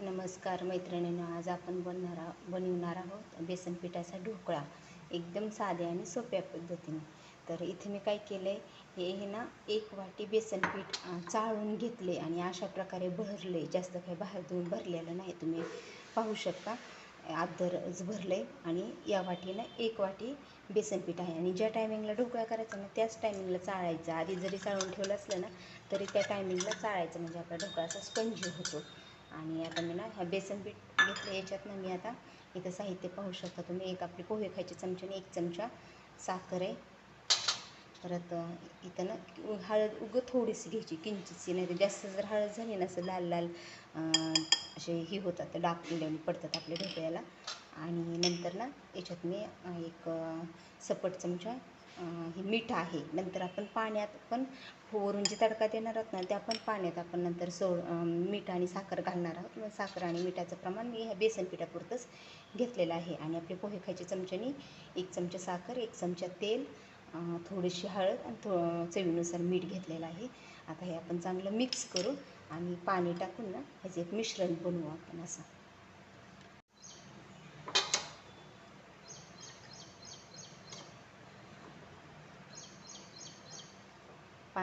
नमस्कार मैत्रिणींनो आज आपण बनणार बनवणार आहोत बेसन पिठाचा ढोकळा. एकदम साधे आणि सोप्या पद्धतीने. तर इथे मी काय केलं आहे हे हे ना एक वाटी बेसन पीठ चाळून घेतले आणि अशा प्रकारे भरले. जास्त काही बाहेर देऊन भरलेलं नाही तुम्ही पाहू शकता. आदरच भरले आणि या वाटीनं एक वाटी बेसन पीठ आहे. आणि ज्या टायमिंगला ढोकळा करायचा ना त्याच टायमिंगला चाळायचं. आधी जरी चाळून ठेवलं असलं ना तरी त्या टायमिंगला चाळायचं. म्हणजे आपला ढोकळाचा स्पंजी होतो. आणि आता मी ना ह्या बेसन पीठ घेतलं याच्यात ना मी आता इथं साहित्य पाहू शकता तुम्ही. एक आपली पोहे खायचे चमच्याने एक चमचा साखर आहे. परत इथं ना हळद उगं थोडीशी घ्यायची किंचितशी नाही तर जास्त जर हळद झाली ना असं लाल लाल असे ही होतात डाक पडतात आपल्या ढोकळ्याला आणि नंतर ना याच्यात मी एक सपट चमचा हे मीठ आहे. नंतर आपण पाण्यात पण वरून जे तडका देणार आहोत ना त्या पण पाण्यात आपण नंतर सोड मीठ आणि साखर घालणार आहोत. मग साखर आणि मिठाचं प्रमाण मी ह्या बेसन पिठापुरतंच घेतलेलं आहे. आणि आपले पोहे खायचे चमच्यानी एक चमचा साखर एक चमचा तेल थोडीशी हळद आणि थो चवीनुसार मीठ घेतलेलं आहे. आता हे आपण चांगलं मिक्स करू आणि पाणी टाकून ना ह्याचं एक मिश्रण बनवू आपण असं.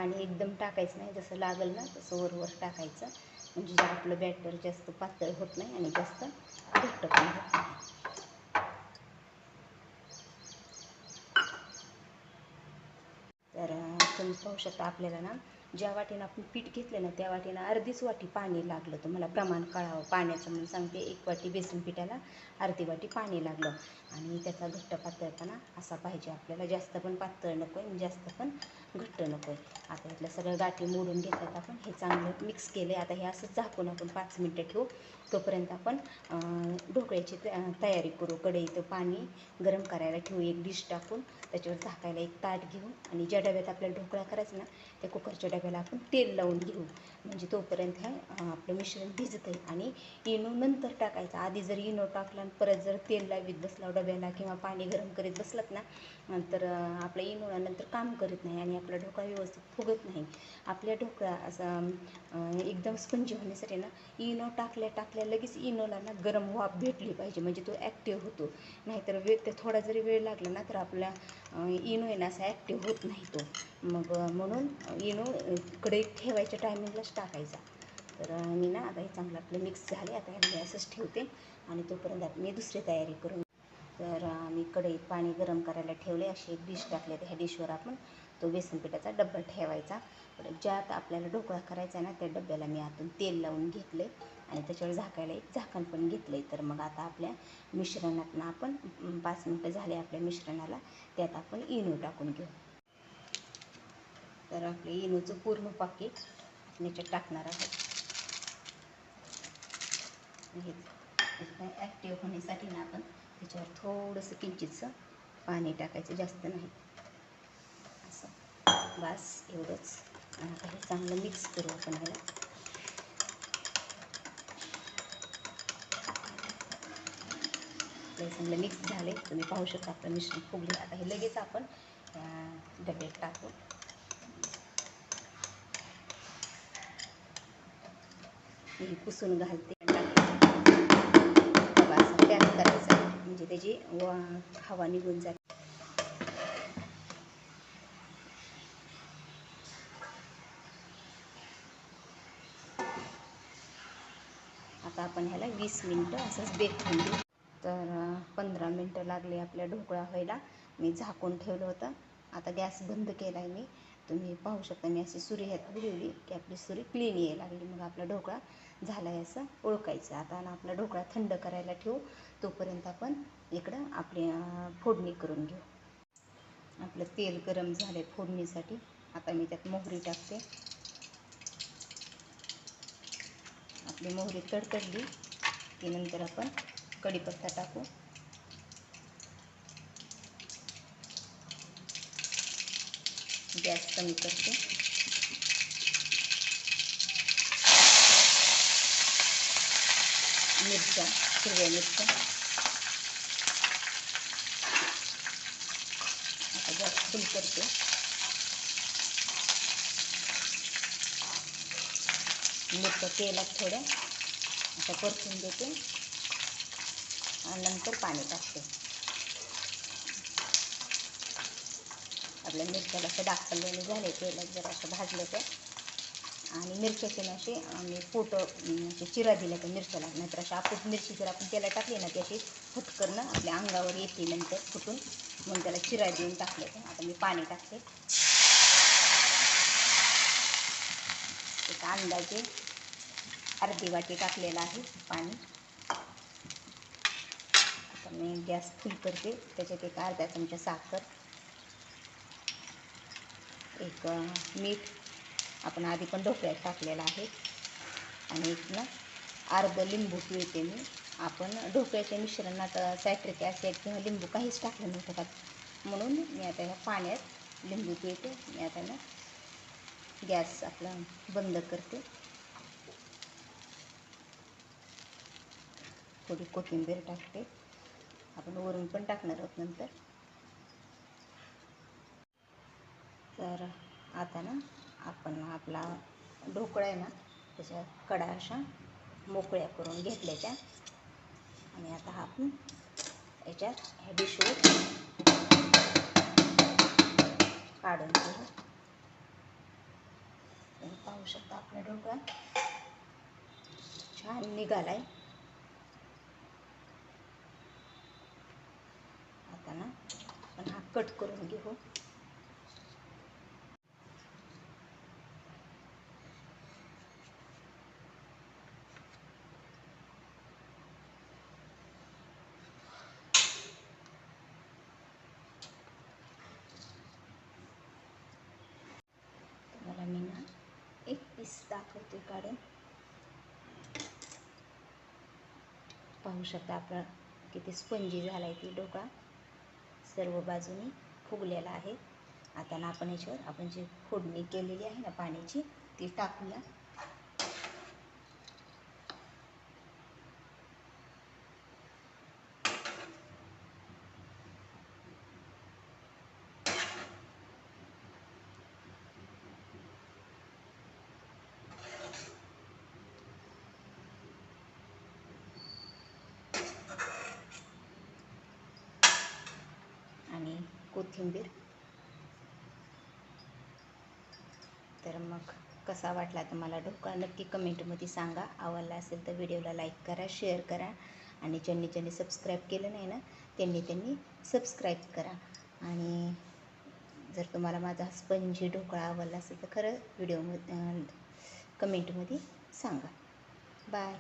पाणी एकदम टाकायचं नाही जसं लागल ना तसं वरवर टाकायचं. म्हणजे जे आपलं बॅटर जास्त पातळ होत नाही आणि जास्त घट्ट पण होत नाही. तर तुम्ही पाहू शकता आपल्याला ना ज्या वाटेनं आपण पीठ घेतलं ना त्या वाटेनं अर्धीच वाटी पाणी लागलं तुम्हाला प्रमाण कळावं पाण्याचं म्हणून सांगते. एक वाटी बेसन पिठाला अर्धी वाटी पाणी लागलं. आणि त्याचा घट्ट पातळपणा असा पाहिजे आपल्याला. जास्त पण पातळ नको आहे जास्त पण घट्ट नको आहे आता यातल्या सगळ्या गाठी मोडून घेतात आपण. हे चांगलं मिक्स केलं आता हे असंच झाकून आपण पाच मिनटं ठेवू. तोपर्यंत आपण ढोकळ्याची त- तयारी करू. कढईत पाणी गरम करायला ठेवू. एक डिश टाकून त्याच्यावर झाकायला एक ताट घेऊ आणि ज्या डब्यात आपल्याला ढोकळा करायचा ना त्या कुकरच्या डब्यात आपण तेल लावून घेऊ म्हणजे तोपर्यंत हा आपलं मिश्रण भिजत आहे. आणि इनो नंतर टाकायचं. आधी जर इनो टाकला आणि परत जर तेल लावीत बसला डब्याला किंवा पाणी गरम करीत बसलात ना तर आपल्या आपलं नंतर काम करीत नाही आणि आपला ढोकळा व्यवस्थित फुगत नाही. आपल्या ढोकळा असा एकदम स्पंजी होण्यासाठी ना इनो टाकल्या टाकल्या लगेच इनोला ना गरम वाफ भेटली पाहिजे. म्हणजे तो ॲक्टिव्ह होतो. नाहीतर वेळ ते थोडा जरी वेळ लागला ना तर आपला इनो आहे ना असा ॲक्टिव्ह होत नाही तो. मग म्हणून इनो कडे ठेवायच्या टायमिंगला टाकायचा. तर मी ना आता हे चांगलं आपलं मिक्स झाले आता ह्याला मी असंच ठेवते आणि तोपर्यंत मी दुसरी तयारी करून. तर मी कढईत पाणी गरम करायला ठेवले अशी एक डिश टाकली तर ह्या डिशवर आपण. तो बेसन पिठाचा डब्बा ठेवायचा. परत ज्यात आपल्याला ढोकळा करायचा आहे ना त्या डब्याला मी आतून तेल लावून घेतले आणि त्याच्यावर झाकायला एक झाकण पण घेतलं तर मग आता आपल्या मिश्रणात ना आपण पाच मिनटं झाले आपल्या मिश्रणाला. त्यात आपण इनो टाकून घेऊ. तर आपले इनोचं पूर्ण पाकिट याच्यात टाकणार आहोत. हे ॲक्टिव्ह होण्यासाठी ना आपण त्याच्यावर थोडंसं किंचितचं पाणी टाकायचं जास्त नाही. असं. बास एवढंच. आणि आता हे चांगलं मिक्स करू आपण ह्याला. चांगलं मिक्स झाले तुम्ही पाहू शकता आपलं मिश्रण फुगले आता हे लगेच आपण डब्यात टाकू. हे पुसून घालते. पॅक करायचा म्हणजे त्याची वा हवा निघून जाते. आता आपण ह्याला वीस मिनटं असंच बेक होऊन देऊ. तर अं, पंधरा मिनटं लागली आपल्या ढोकळा व्हायला. मी झाकून ठेवलं होतं. आता गॅस बंद केला आहे मी. तुम्ही पाहू शकता मी अशी सुरी ह्यात बुडवली की आपली सुरी क्लीन यायला लागली. मग आपला ढोकळा झाला आहे असं ओळखायचं. आता आपला ढोकळा थंड करायला ठेवू तोपर्यंत आपण इकडं आपली फोडणी करून घेऊ. आपलं तेल गरम झालं आहे फोडणीसाठी. आता मी त्यात मोहरी टाकते. आपली मोहरी तडतडली की नंतर आपण कढीपत्ता टाकू. गॅस कमी करते. मिरच्या हिरव्या मिरच्या. आता गॅस फुल करते. मिरच्या तेलात थोड्या. आता परतून देते. आणि नंतर पाणी टाकते. आपल्या मिरच्याला असं दाखवलेले झाले तेलात जर असं भाजलं ते. आणि मिरच्याचे असे आम्ही पोट म्हणजे चिरा दिल्या त्या मिरच्याला. नाहीतर अशा आपण मिरची जर आपण त्याला टाकली ना त्याची अशी फटकरणं आपल्या अंगावर येते नंतर फुटून. मग त्याला चिरा देऊन टाकले ते. आता मी पाणी टाकते. एक अंदाजे अर्धी वाटी टाकलेलं आहे पाणी. आता मी गॅस फुल करते. त्याच्यात एक अर्धा चमचा साखर. एक मीठ आपण आधी पण ढोकळ्यात टाकलेलं आहे. आणि एक ना अर्ध लिंबू पिळते मी. आपण ढोकळ्याच्या मिश्रणात सायट्रिक ॲसिड किंवा लिंबू काहीच टाकलं नव्हतं का म्हणून मी आता ह्या पाण्यात लिंबू पिळते. मी आता ना गॅस आपला बंद करते. थोडी कोथिंबीर टाकते. आपण वरून पण टाकणार आहोत नंतर. तर आता ना आपण आपला ढोकळा आहे ना त्याच्या कडा अशा मोकळ्या करून घेतल्या त्या आणि आता हा आपण याच्यात ह्या डिशवर काढून घेऊ. तुम्ही पाहू शकता आपला ढोकळा छान निघालाय. आता ना आपण हा कट करून घेऊ तुम्हाला मी ना एक पीस दाखवते काढून पाहू शकता आपण किती स्पंजी झाला आहे ती डोका. सर्व बाजूनी फुगलेला आहे. आता ना आपण याच्यावर आपण जी फोडणी केलेली आहे ना पाण्याची ती टाकूया आणि कोथिंबीर. तर मग कसा वाटला तुम्हाला ढोकळा नक्की कमेंटमध्ये सांगा. आवडला असेल तर व्हिडिओला लाईक करा शेअर करा आणि ज्यांनी ज्यांनी सबस्क्राईब केलं नाही ना त्यांनी त्यांनी सबस्क्राईब करा. आणि जर तुम्हाला माझा स्पंजी ढोकळा आवडला असेल तर खरं व्हिडिओमध्ये कमेंटमध्ये सांगा. बाय.